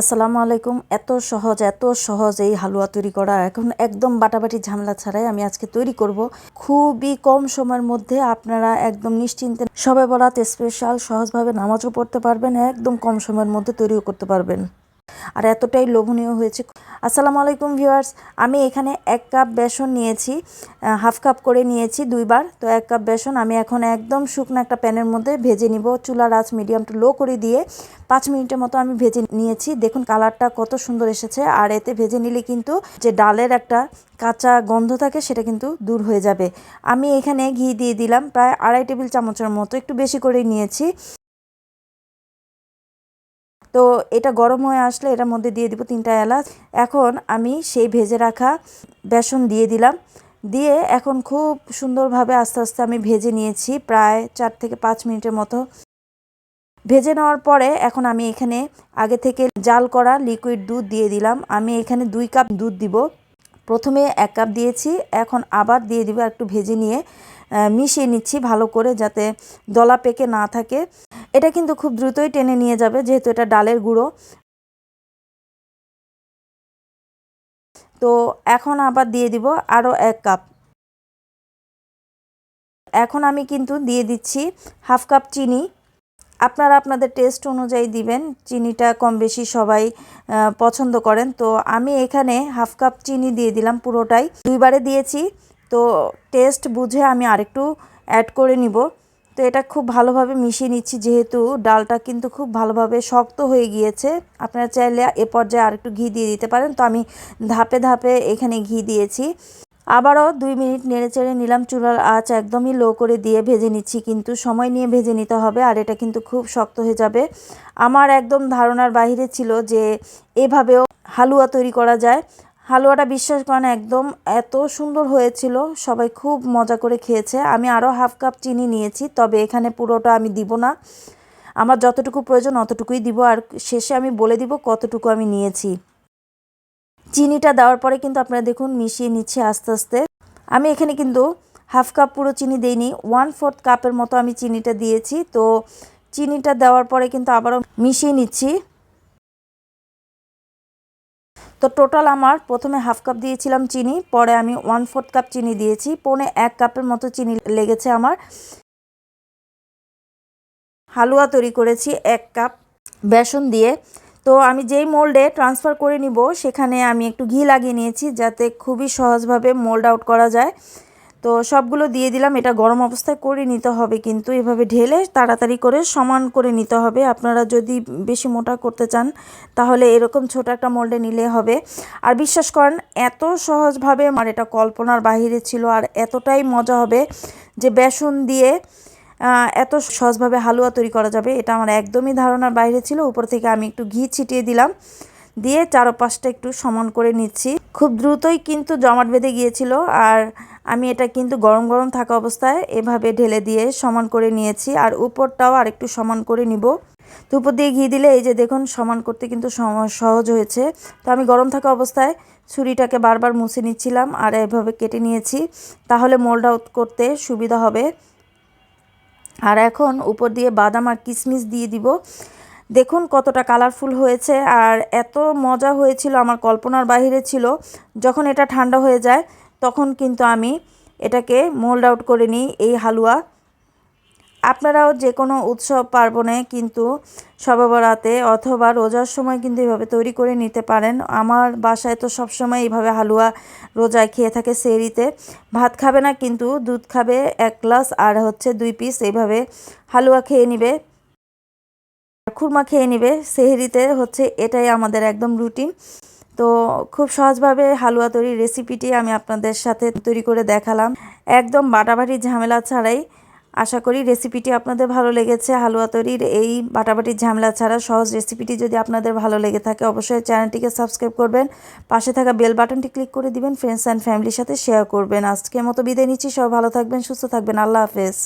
আসসালামু আলাইকুম। এত সহজ এত সহজ এই হালুয়া তৈরি করা। এখন একদম বাটাবাটি ঝামেলা ছাড়াই আমি আজকে তৈরি করব। খুবই কম সময়ের মধ্যে আপনারা একদম নিশ্চিন্তে সবে বরাত স্পেশাল সহজভাবে নামাজও পড়তে পারবেন, একদম কম সময়ের মধ্যে তৈরিও করতে পারবেন। আর এতটাই লোভনীয় হয়েছে। আসসালামু আলাইকুম ভিউয়ার্স, আমি এখানে এক কাপ বেসন নিয়েছি হাফ কাপ করে নিয়েছি দুইবার। তো এক কাপ বেসন আমি এখন একদম শুকনো একটা প্যানের মধ্যে ভেজে নিব। চুলার আঁচ মিডিয়াম টু লো করে দিয়ে পাঁচ মিনিটের মতো আমি ভেজে নিয়েছি। দেখুন কালারটা কত সুন্দর এসেছে। আর এতে ভেজে নিলে কিন্তু যে ডালের একটা কাঁচা গন্ধ থাকে সেটা কিন্তু দূর হয়ে যাবে। আমি এখানে ঘি দিয়ে দিলাম, প্রায় আড়াই টেবিল চামচের মতো। একটু বেশি করে নিয়েছি। তো এটা গরম হয়ে আসলে এটার মধ্যে দিয়ে দিব তিনটা এলাচ। এখন আমি সেই ভেজে রাখা বেসন দিয়ে দিলাম। দিয়ে এখন খুব সুন্দরভাবে আস্তে আস্তে আমি ভেজে নিয়েছি প্রায় চার থেকে পাঁচ মিনিটের মতো। ভেজে নেওয়ার পরে এখন আমি এখানে আগে থেকে জাল করা লিকুইড দুধ দিয়ে দিলাম। আমি এখানে দুই কাপ দুধ দিব। প্রথমে এক কাপ দিয়েছি, এখন আবার দিয়ে দিব একটু ভেজে নিয়ে। মিশিয়ে নিচ্ছি ভালো করে যাতে দলা পেকে না থাকে। এটা কিন্তু খুব দ্রুতই টেনে নিয়ে যাবে, যেহেতু এটা ডালের গুঁড়ো। তো এখন আবার দিয়ে দিব আরও এক কাপ। এখন আমি কিন্তু দিয়ে দিচ্ছি হাফ কাপ চিনি। আপনারা আপনাদের টেস্ট অনুযায়ী দিবেন, চিনিটা কম বেশি সবাই পছন্দ করেন। তো আমি এখানে হাফ কাপ চিনি দিয়ে দিলাম পুরোটাই। দুইবারে দিয়েছি। তো টেস্ট বুঝে আমি আরেকটু অ্যাড করে নিব। তো এটা খুব ভালোভাবে মিশিয়ে নিচ্ছি, যেহেতু ডালটা কিন্তু খুব ভালোভাবে শক্ত হয়ে গিয়েছে। আপনারা চাইলে এ পর্যায়ে আরেকটু ঘি দিয়ে দিতে পারেন। তো আমি ধাপে ধাপে এখানে ঘি দিয়েছি। আবারও দুই মিনিট নেড়ে চেড়ে নিলাম। চুলার আঁচ একদমই লো করে দিয়ে ভেজে নিচ্ছি, কিন্তু সময় নিয়ে ভেজে নিতে হবে আর এটা কিন্তু খুব শক্ত হয়ে যাবে। আমার একদম ধারণার বাহিরে ছিল যে এভাবেও হালুয়া তৈরি করা যায়। হালুয়াটা বিশ্বাস করেন একদম এত সুন্দর হয়েছিল, সবাই খুব মজা করে খেয়েছে। আমি আরও হাফ কাপ চিনি নিয়েছি, তবে এখানে পুরোটা আমি দিব না। আমার যতটুকু প্রয়োজন অতটুকুই দিব, আর শেষে আমি বলে দিব কতটুকু আমি নিয়েছি। চিনিটা দেওয়ার পরে কিন্তু আপনারা দেখুন মিশিয়ে নিচ্ছি আস্তে আস্তে। আমি এখানে কিন্তু হাফ কাপ পুরো চিনি দিইনি, ওয়ান ফোর্থ কাপের মতো আমি চিনিটা দিয়েছি। তো চিনিটা দেওয়ার পরে কিন্তু আবারও মিশিয়ে নিচ্ছি। তো টোটাল আমার প্রথমে হাফ কাপ দিয়েছিলাম চিনি, পরে আমি ওয়ান ফোর্থ কাপ চিনি দিয়েছি, পৌনে এক কাপের মতো চিনি লেগেছে আমার। হালুয়া তৈরি করেছি এক কাপ বেসন দিয়ে। তো আমি যেই মোল্ডে ট্রান্সফার করে নিব, সেখানে আমি একটু ঘি লাগিয়ে নিয়েছি যাতে খুবই সহজভাবে মোল্ড আউট করা যায়। তো সবগুলো দিয়ে দিলাম, এটা গরম অবস্থায় করে নিতে হবে কিন্তু, এভাবে ঢেলে তাড়াতাড়ি করে সমান করে নিতে হবে। আপনারা যদি বেশি মোটা করতে চান, তাহলে এরকম ছোট একটা মোল্ডে নিলে হবে। আর বিশ্বাস করেন, এত সহজভাবে আমার এটা কল্পনার বাহিরে ছিল আর এতটাই মজা হবে যে বেসন দিয়ে এত সহজভাবে হালুয়া তৈরি করা যাবে, এটা আমার একদমই ধারণার বাইরে ছিল। উপর থেকে আমি একটু ঘি ছিটিয়ে দিলাম, দিয়ে চারোপাশটা একটু সমান করে নিচ্ছি। খুব দ্রুতই কিন্তু জমাট বেঁধে গিয়েছিল আর আমি এটা কিন্তু গরম গরম থাকা অবস্থায় এভাবে ঢেলে দিয়ে সমান করে নিয়েছি, আর উপরটাও আর একটু সমান করে নিব। তো উপর দিয়ে ঘি দিলে এই যে দেখুন সমান করতে কিন্তু সহজ হয়েছে। তো আমি গরম থাকা অবস্থায় ছুরিটাকে বারবার মুছে নিচ্ছিলাম আর এভাবে কেটে নিয়েছি, তাহলে মোল্ড আউট করতে সুবিধা হবে। আর এখন উপর দিয়ে বাদাম আর কিশমিশ দিয়ে দিব। দেখুন কতটা কালারফুল হয়েছে, আর এত মজা হয়েছিল আমার কল্পনার বাহিরে ছিল, যখন এটা ঠান্ডা হয়ে যায় তখন কিন্তু আমি এটাকে মোল্ড আউট করে নিই এই হালুয়া। আপনারাও যে কোনো উৎসব পার্বণে কিন্তু সবাবরাতে অথবা রোজার সময় কিন্তু এভাবে তৈরি করে নিতে পারেন। আমার বাসায় তো সবসময় এইভাবে হালুয়া রোজায় খেয়ে থাকে সেরিতে ভাত খাবে না কিন্তু দুধ খাবে এক গ্লাস আর হচ্ছে দুই পিস এইভাবে হালুয়া খেয়ে নিবে। খুরমা খেয়ে নিবে। সেহরিতে হচ্ছে এটাই আমাদের একদম রুটিন তো খুব সহজভাবে হালুয়া তৈরির রেসিপিটি আমি আপনাদের সাথে তৈরি করে দেখালাম। একদম বাটাবাটি ঝামেলা ছাড়াই আশা করি রেসিপিটি আপনাদের ভালো লেগেছে। হালুয়া তৈরির এই বাটাবাটির ঝামেলা ছাড়া সহজ রেসিপিটি যদি আপনাদের ভালো লেগে থাকে অবশ্যই চ্যানেলটিকে সাবস্ক্রাইব করবেন। পাশে থাকা বেল বাটনটি ক্লিক করে দিবেন। ফ্রেন্ডস অ্যান্ড ফ্যামিলির সাথে শেয়ার করবেন। আজকের মতো বিদায় নিচ্ছি। সব ভালো থাকবেন, সুস্থ থাকবেন। আল্লাহ হাফেজ।